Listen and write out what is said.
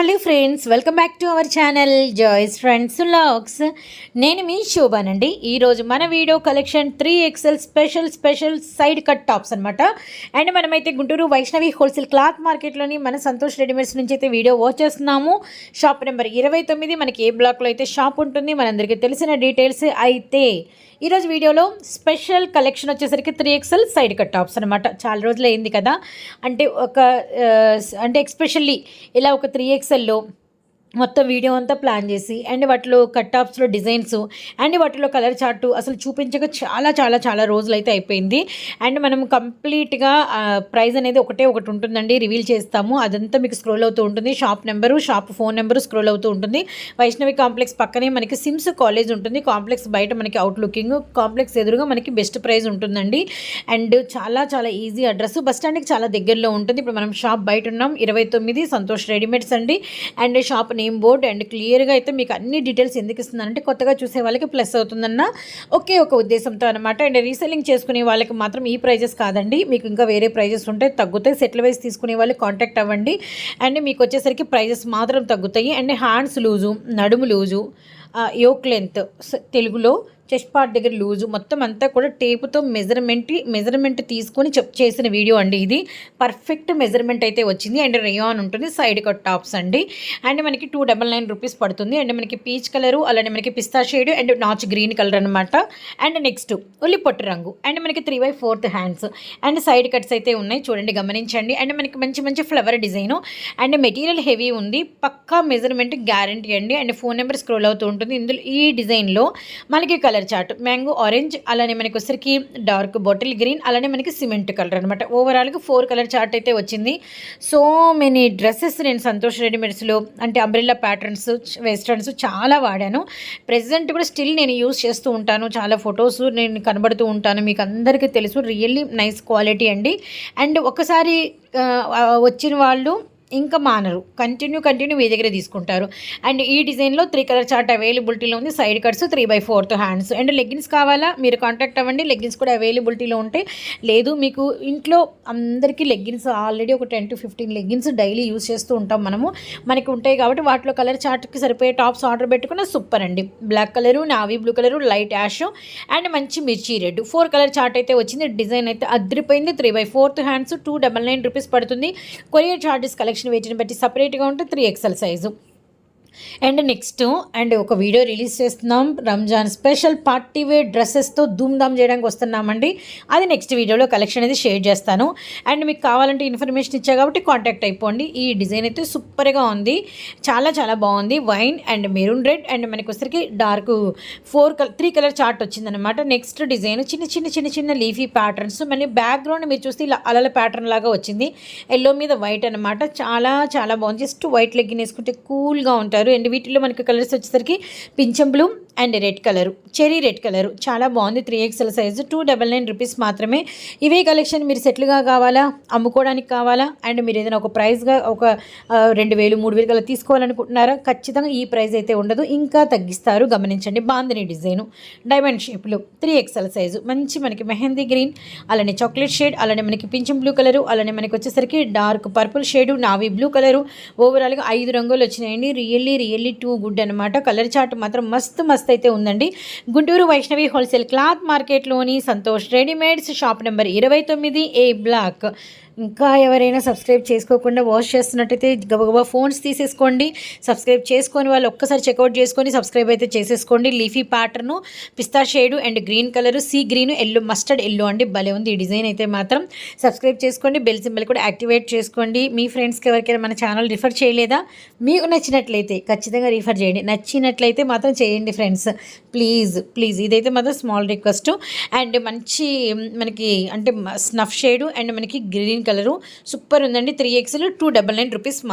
Hello friends welcome back to our channel Joy's friends logs. నేను మీ శోభానండి. ఈరోజు మన video collection three X L special special side cut tops అనమాట and మనమైతే గుంటూరు వైష్ణవి హోల్సేల్ క్లాత్ మార్కెట్లోని మన సంతోష్ రెడీమేడ్స్ నుంచి అయితే వీడియో వాచ్ చేస్తున్నాము. షాప్ నెంబర్ ఇరవై తొమ్మిది మనకి ఏ బ్లాక్లో అయితే షాప్ ఉంటుంది మనందరికీ తెలిసిన డీటెయిల్స్ అయితే ఈరోజు వీడియోలో స్పెషల్ కలెక్షన్ వచ్చేసరికి three XL side cut tops అనమాట చాలా రోజులు అయింది కదా. అంటే ఒక అంటే ఎక్స్పెషల్లీ ఇలా ఒక త్రీ ఎక్సెల్లో మొత్తం వీడియో అంతా ప్లాన్ చేసి అండ్ వాటిలో కట్ ఆఫ్స్లో డిజైన్స్ అండ్ వాటిలో కలర్ చార్టు అసలు చూపించక చాలా చాలా చాలా రోజులు అయితే అయిపోయింది. అండ్ మనం కంప్లీట్గా ప్రైస్ అనేది ఒకటే ఒకటి ఉంటుందండి. రివీల్ చేస్తాము. అదంతా మీకు స్క్రోల్ అవుతూ ఉంటుంది. Shop number shop phone number scroll అవుతూ ఉంటుంది. వైష్ణవి కాంప్లెక్స్ పక్కనే మనకి సిమ్స్ కాలేజ్ ఉంటుంది. కాంప్లెక్స్ బయట మనకి అవుట్ లుకింగ్ కాంప్లెక్స్ ఎదురుగా మనకి బెస్ట్ ప్రైస్ ఉంటుందండి. అండ్ చాలా చాలా ఈజీ అడ్రస్ బస్ స్టాండ్కి చాలా దగ్గరలో ఉంటుంది. ఇప్పుడు మనం షాప్ బయట ఉన్నాం. ఇరవై తొమ్మిది సంతోష్ రెడీమేడ్స్ అండి. And shop name board and క్లియర్గా అయితే మీకు అన్ని డీటెయిల్స్ ఎందుకు ఇస్తున్నానంటే కొత్తగా చూసే వాళ్ళకి ప్లస్ అవుతుందన్న ఒకే ఒక ఉద్దేశంతో అనమాట అండ్ రీసెల్లింగ్ చేసుకునే వాళ్ళకి మాత్రం ఈ ప్రైజెస్ కాదండి. మీకు ఇంకా వేరే ప్రైజెస్ ఉంటే తగ్గుతాయి. సెటిల్ వైజ్ తీసుకునే వాళ్ళు కాంటాక్ట్ అవ్వండి. అండ్ మీకు వచ్చేసరికి ప్రైజెస్ మాత్రం తగ్గుతాయి. అండ్ హ్యాండ్స్ లూజు నడుము లూజు యోక్ లెంత్ తెలుగులో చెస్ట్ పార్ట్ దగ్గర లూజు మొత్తం అంతా కూడా టేపుతో మెజర్మెంట్ మెజర్మెంట్ తీసుకొని చెప్ చేసిన వీడియో అండి ఇది. పర్ఫెక్ట్ మెజర్మెంట్ అయితే వచ్చింది. అండ్ రేయాన్ ఉంటుంది సైడ్ కట్ టాప్స్ అండి. అండ్ మనకి టూ డబల్ నైన్ రూపీస్ పడుతుంది. అండ్ మనకి పీచ్ కలరు అలానే మనకి పిస్తా షేడ్ అండ్ నాచ్ గ్రీన్ కలర్ అనమాట అండ్ నెక్స్ట్ ఉల్లి పొట్టు రంగు. అండ్ మనకి three by fourth hands. And side cuts అయితే ఉన్నాయి. చూడండి గమనించండి. అండ్ మనకి మంచి మంచి flower design. And material heavy ఉంది. పక్కా మెజర్మెంట్ గ్యారంటీ అండి. అండ్ ఫోన్ నెంబర్ స్క్రోల్ అవుతూ ఉంటుంది. ఇందులో ఈ డిజైన్లో మనకి కలర్ చార్ట్ మ్యాంగో ఆరెంజ్ అలానే మనకి వచ్చరికి డార్క్ బాటిల్ గ్రీన్ అలానే మనకి సిమెంట్ కలర్ అనమాట ఓవరాల్గా ఫోర్ కలర్ చార్ట్ అయితే వచ్చింది. సో మెనీ డ్రెస్సెస్ నేను సంతోష్ రెడీమేడ్స్లో అంటే అంబ్రెల్లా ప్యాటర్న్స్ వెస్ట్రన్స్ చాలా వాడాను. ప్రెసెంట్ కూడా స్టిల్ నేను యూస్ చేస్తూ ఉంటాను. చాలా ఫొటోస్ నేను కనబడుతూ ఉంటాను. మీకు అందరికీ తెలుసు రియల్లీ నైస్ క్వాలిటీ అండి. అండ్ ఒకసారి వచ్చిన వాళ్ళు ఇంకా మానరు. కంటిన్యూ కంటిన్యూ మీ దగ్గర తీసుకుంటారు. అండ్ ఈ డిజైన్లో త్రీ కలర్ చార్ట్ అవైలబిలిటీలో ఉంది. Side cuts three by fourth hands and leggings కావాలా? మీరు కాంటాక్ట్ అవ్వండి. లెగ్గిన్స్ కూడా అవైలబిలిటీలో ఉంటాయి. లేదు మీకు ఇంట్లో అందరికీ లెగ్గిన్స్ ఆల్రెడీ ఒక ten to fifteen leggings daily use చేస్తూ ఉంటాం మనము. మనకి ఉంటాయి కాబట్టి వాటిలో కలర్ చార్ట్కి సరిపోయే టాప్స్ ఆర్డర్ పెట్టుకున్న సూపర్ అండి. Black colour navy blue colour light ash and మంచి మిర్చి రెడ్ ఫోర్ కలర్ చార్ట్ అయితే వచ్చింది. డిజైన్ అయితే అద్దరిపోయింది three by fourth hands two double nine rupees పడుతుంది. కొరియర్ చార్జెస్ కలెక్షన్ వెయిట్ని బట్టి సపరేట్గా ఉంటే three XL size. And next and ఒక వీడియో రిలీజ్ చేస్తున్నాం. రంజాన్ స్పెషల్ పార్టీ వేర్ డ్రెస్సెస్తో ధూమ్ ధామ్ చేయడానికి వస్తున్నామండి. అది నెక్స్ట్ వీడియోలో కలెక్షన్ అనేది షేర్ చేస్తాను. అండ్ మీకు కావాలంటే ఇన్ఫర్మేషన్ ఇచ్చా కాబట్టి కాంటాక్ట్ అయిపోండి. ఈ డిజైన్ అయితే సూపర్గా ఉంది. చాలా చాలా బాగుంది. Wine and maroon red and మనకి వచ్చరికి dark four colour three colour chart వచ్చిందనమాట నెక్స్ట్ డిజైన్ చిన్న చిన్న చిన్న చిన్న లీఫీ ప్యాటర్న్స్. మళ్ళీ బ్యాక్గ్రౌండ్ మీరు చూస్తే ఇలా అలల ప్యాటర్న్ లాగా వచ్చింది. ఎల్లో మీద వైట్ అనమాట చాలా చాలా బాగుంది. జస్ట్ వైట్ లెగ్గిన్ వేసుకుంటే కూల్గా ఉంటుంది. ఉంటారు అండ్ వీటిలో మనకి కలర్స్ వచ్చేసరికి పింఛం blue and red colour cherry red colour. చాలా బాగుంది. Three XL size two double nine rupees మాత్రమే. ఇవే కలెక్షన్ మీరు సెటిల్గా కావాలా? అమ్ముకోవడానికి కావాలా? అండ్ మీరు ఏదైనా ఒక ప్రైస్గా ఒక రెండు వేలు మూడు వేలు గల తీసుకోవాలనుకుంటున్నారా? ఖచ్చితంగా ఈ ప్రైస్ అయితే ఉండదు. ఇంకా తగ్గిస్తారు. గమనించండి బాందిని డిజైను. డైమండ్ షేప్లో త్రీ ఎక్స్ఎల్ సైజు. మంచి మనకి మెహందీ గ్రీన్ అలానే చాక్లెట్ షేడ్ అలానే మనకి పింఛం బ్లూ కలరు అలానే మనకి వచ్చేసరికి dark purple shade navy blue colour. ఓవరాల్గా ఐదు రంగులు వచ్చినాయండి. రియల్లీ రియల్లీ టూ గుడ్ అనమాట కలర్ చార్ట్ మాత్రం మస్తు మస్తు అయితే ఉందండి. గుంటూరు వైష్ణవి హోల్సేల్ క్లాత్ మార్కెట్లోని సంతోష్ రెడీమేడ్స్ షాప్ నెంబర్ ఇరవై తొమ్మిది ఏ బ్లాక్. ఇంకా ఎవరైనా సబ్స్క్రైబ్ చేసుకోకుండా వాష్ చేస్తున్నట్టయితే గబగబా ఫోన్స్ తీసేసుకోండి. సబ్స్క్రైబ్ చేసుకొని వాళ్ళు ఒక్కసారి చెక్అవుట్ చేసుకొని సబ్స్క్రైబ్ అయితే చేసేసుకోండి. Leafy pattern pista shade and green colour sea green yellow mustard yellow అండి. భలే ఉంది ఈ డిజైన్ అయితే మాత్రం. సబ్స్క్రైబ్ చేసుకోండి బెల్ సింబల్ కూడా యాక్టివేట్ చేసుకోండి. మీ ఫ్రెండ్స్కి ఎవరికైనా మన ఛానల్ రిఫర్ చేయలేదా? మీకు నచ్చినట్లయితే ఖచ్చితంగా రిఫర్ చేయండి. నచ్చినట్లయితే మాత్రం చేయండి ఫ్రెండ్స్. Please please. ఇదైతే మాత్రం స్మాల్ రిక్వెస్ట్. అండ్ మంచి మనకి అంటే స్నఫ్ షేడు అండ్ మనకి గ్రీన్ గ్రీన్ కలరు. సూపర్ ఉందండి. Three ఎక్స్లు two double nine rupees